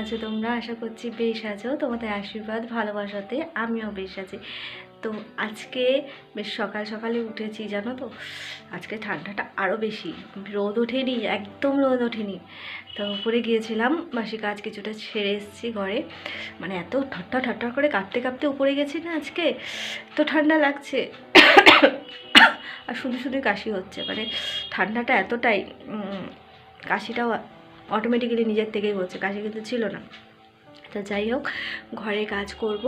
আছো তোমরা? আশা করছি বেশ আছো। তোমাদের আশীর্বাদ, ভালোবাসাতে আমিও বেশ আছি। তো আজকে বেশ সকাল সকালে উঠেছি, জানো তো? আজকে ঠান্ডাটা আরও বেশি। রোদ ওঠেনি, একদম রোদ ওঠেনি। তো উপরে গিয়েছিলাম বাসি কাজ কিছুটা ছেড়ে এসেছি ঘরে। মানে এত ঠট্টা ঠট্টা করে কাঁপতে কাঁপতে উপরে গেছি না আজকে? তো ঠান্ডা লাগছে। আর শুধু শুধুই কাশি হচ্ছে। মানে ঠান্ডাটা এতটাই কাশিটাও অটোমেটিক্যালি নিজের থেকেই হচ্ছে কাশি কিন্তু ছিল না। তো যাই হোক, ঘরে কাজ করব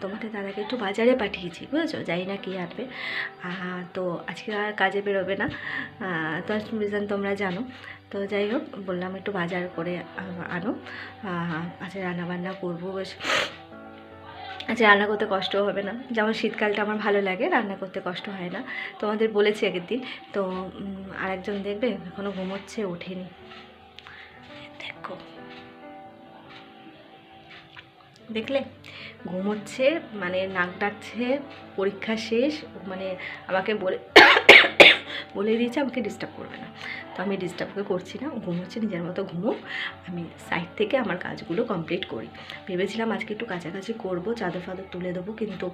তোমাদের দাদাকে একটু বাজারে পাঠিয়েছি, বুঝেছ? জানি না কী আনবে। তো আজকে আর কাজে বেরোবে না। তো রিজন তোমরা জানো। তো যাই হোক, বললাম একটু বাজার করে আনো। আজকে রান্নাবান্না করব বেশ। আচ্ছা রান্না করতে কষ্ট হবে না। যেমন শীতকালটা আমার ভালো লাগে, রান্না করতে কষ্ট হয় না। তোমাদের বলেছি আগের দিন। তো আরেকজন দেখবে এখনও ঘুমোচ্ছে, ওঠেনি। দেখো। দেখলে ঘুমোচ্ছে মানে নাক ডাকছে পরীক্ষা শেষ মানে আমাকে বলে বলে দিয়েছে, আমাকে ডিস্টার্ব করবে না। তো আমি ডিস্টার্বকে করছি না ঘুমোচ্ছে, নিজের মতো ঘুমোক। আমি সাইড থেকে আমার কাজগুলো কমপ্লিট করি। ভেবেছিলাম আজকে একটু কাছাকাছি করব, চাদর ফাদর তুলে দেবো, কিন্তু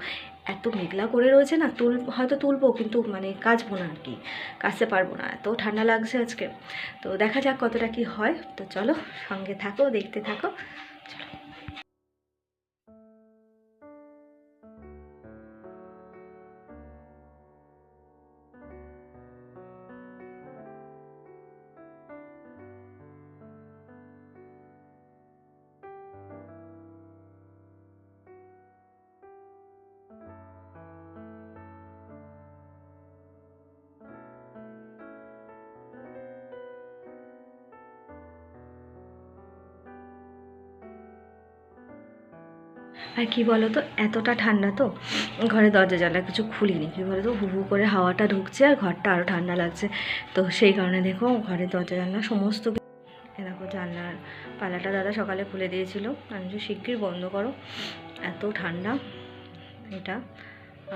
এত মেঘলা করে রয়েছে না, তুল, হয়তো তুলবো, কিন্তু মানে কাচবো না আর কি কাচতে পারব না, এত ঠান্ডা লাগছে আজকে। তো দেখা যাক কতটা কি হয়। তো চলো সঙ্গে থাকো, দেখতে থাকো। চলো। আর কি বলো তো এতটা ঠান্ডা তো, ঘরে দরজা জানলা কিছু খুলিনি। কী বলো তো হু হু করে হাওয়াটা ঢুকছে আর ঘরটা আরও ঠান্ডা লাগছে। তো সেই কারণে দেখো, ঘরে দরজা জানলা সমস্ত দেখো জানলার পালাটা দাদা সকালে খুলে দিয়েছিল। আমি যে শিগগির বন্ধ করো। এত ঠান্ডা এটা।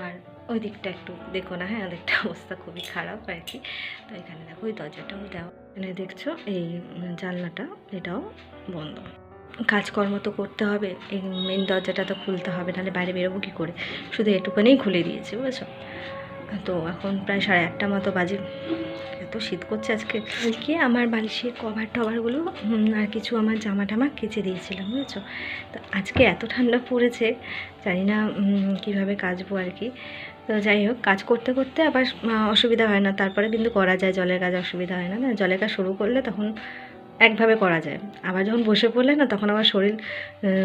আর ওই দিকটা একটু দেখো না হ্যাঁ ওদিকটা অবস্থা খুবই খারাপ আর কি। তো এখানে দেখো, ওই দরজাটাও দেওয়া এখানে দেখছ, এই জানলাটা, এটাও বন্ধ। কাজকর্ম তো করতে হবে, এই মেন দরজাটা তো খুলতে হবে, নাহলে বাইরে বেরোবো কী করে? শুধু এটুকুনেই খুলে দিয়েছি, বুঝেছ? তো এখন প্রায় সাড়ে আটটা মতো বাজে। এত শীত করছে আজকে। কি আমার বালিশের কভার টভারগুলো আর কিছু আমার জামা টামা কেচে দিয়েছিলাম, বুঝেছ? তো আজকে এত ঠান্ডা পড়েছে, জানি না কীভাবে কাচবো আর কি। তো যাই হোক, কাজ করতে করতে আবার অসুবিধা হয় না। তারপরে কিন্তু করা যায়, জলের কাজ অসুবিধা হয় না না? জলের কাজ শুরু করলে তখন একভাবে করা যায়। আবার যখন বসে পড়লে না, তখন আমার শরীর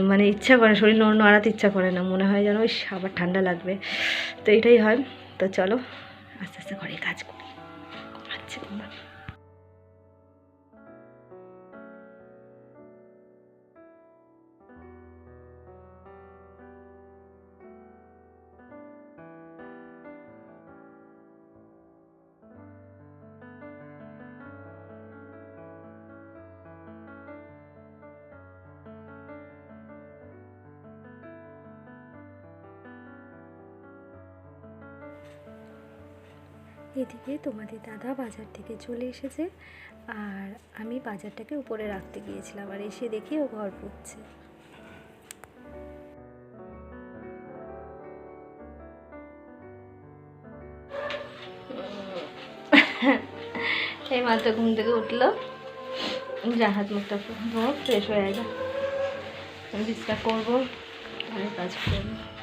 মানে ইচ্ছা করে শরীর নড় নড়াতে ইচ্ছা করে না। মনে হয় যেন ওই আবার ঠান্ডা লাগবে। তো এটাই হয়। তো চলো, আস্তে আস্তে ঘরে কাজ করি। আচ্ছা এদিকে তোমাদের দাদা বাজার থেকে চলে এসেছে আর আমি বাজারটাকে উপরে রাখতে গিয়েছিলাম আর এসে দেখি ও ঘর পুচ্ছে এই মাত্র ঘুম থেকে উঠল। হাত মুখটা ফ্রেশ হয়ে যা আমি করব ঘরের কাজ করব।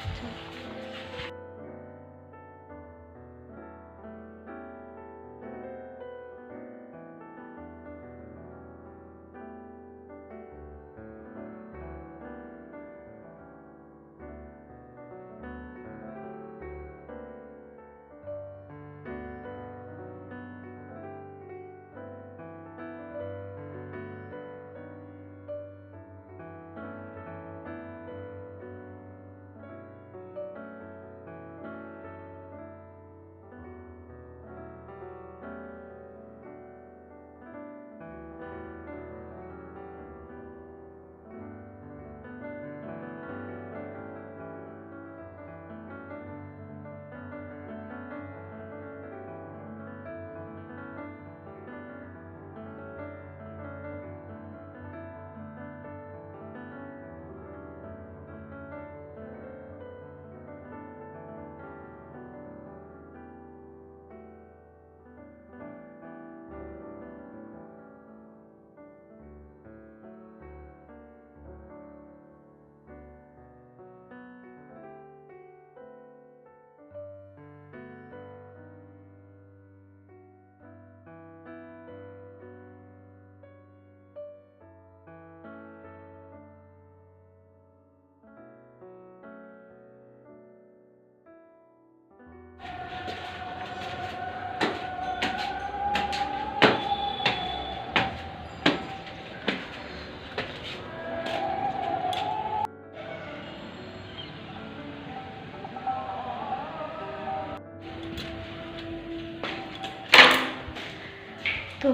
তো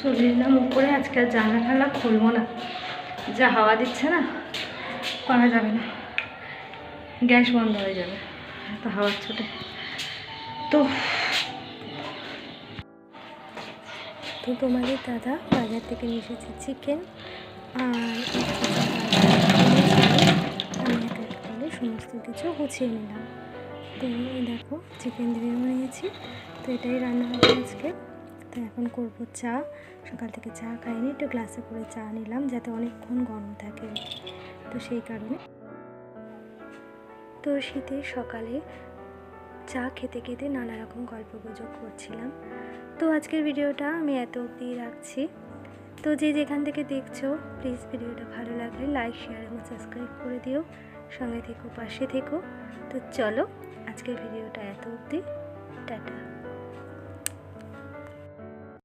চলে এলাম উপরে আজকে আর জানলা টানলা খুলবো না। যা হাওয়া দিচ্ছে না, করা যাবে না। গ্যাস বন্ধ হয়ে যাবে, এত হাওয়ার ছোটে। তো তো তোমাদের দাদা বাজার থেকে নিয়ে এসেছে চিকেন আর আমি এক এক করে সমস্ত কিছু গুছিয়ে নিলাম। তো দেখো চিকেন দিয়েও নিয়েছি তো এটাই রান্না হবে আজকে। তো এখন করব চা। সকাল থেকে চা খাইনি, একটু গ্লাসে করে চা নিলাম যাতে অনেকক্ষণ গরম থাকে। তো সেই কারণে। তো শীতের সকালে চা খেতে খেতে নানা রকম গল্প গুজব করছিলাম। তো আজকের ভিডিওটা আমি এত অবধি রাখছি। তো যে যেখান থেকে দেখছ প্লিজ ভিডিওটা ভালো লাগলে লাইক শেয়ার এবং সাবস্ক্রাইব করে দিও। সঙ্গে থেকো, পাশে থেকো। তো চলো, আজকের ভিডিওটা এত অবধি টাটা।